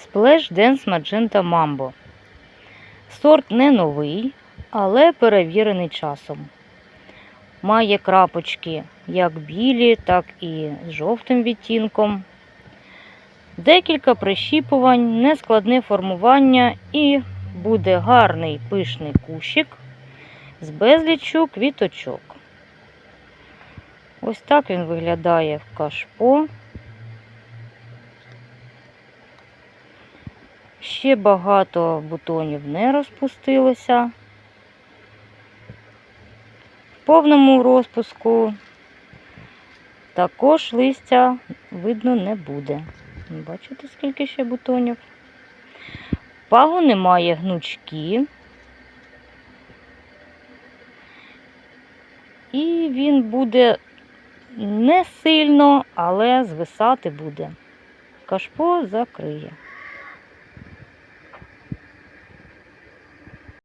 Splash Dance Magenta Mambo. Сорт не новий, але перевірений часом. Має крапочки як білі, так і з жовтим відтінком. Декілька прищіпувань, нескладне формування і буде гарний пишний кущик з безліччю квіточок. Ось так він виглядає в кашпо. Ще багато бутонів не розпустилося. В повному розпуску також листя видно не буде. Бачите, скільки ще бутонів? Пагони має гнучки. І він буде не сильно, але звисати буде. Кашпо закриє.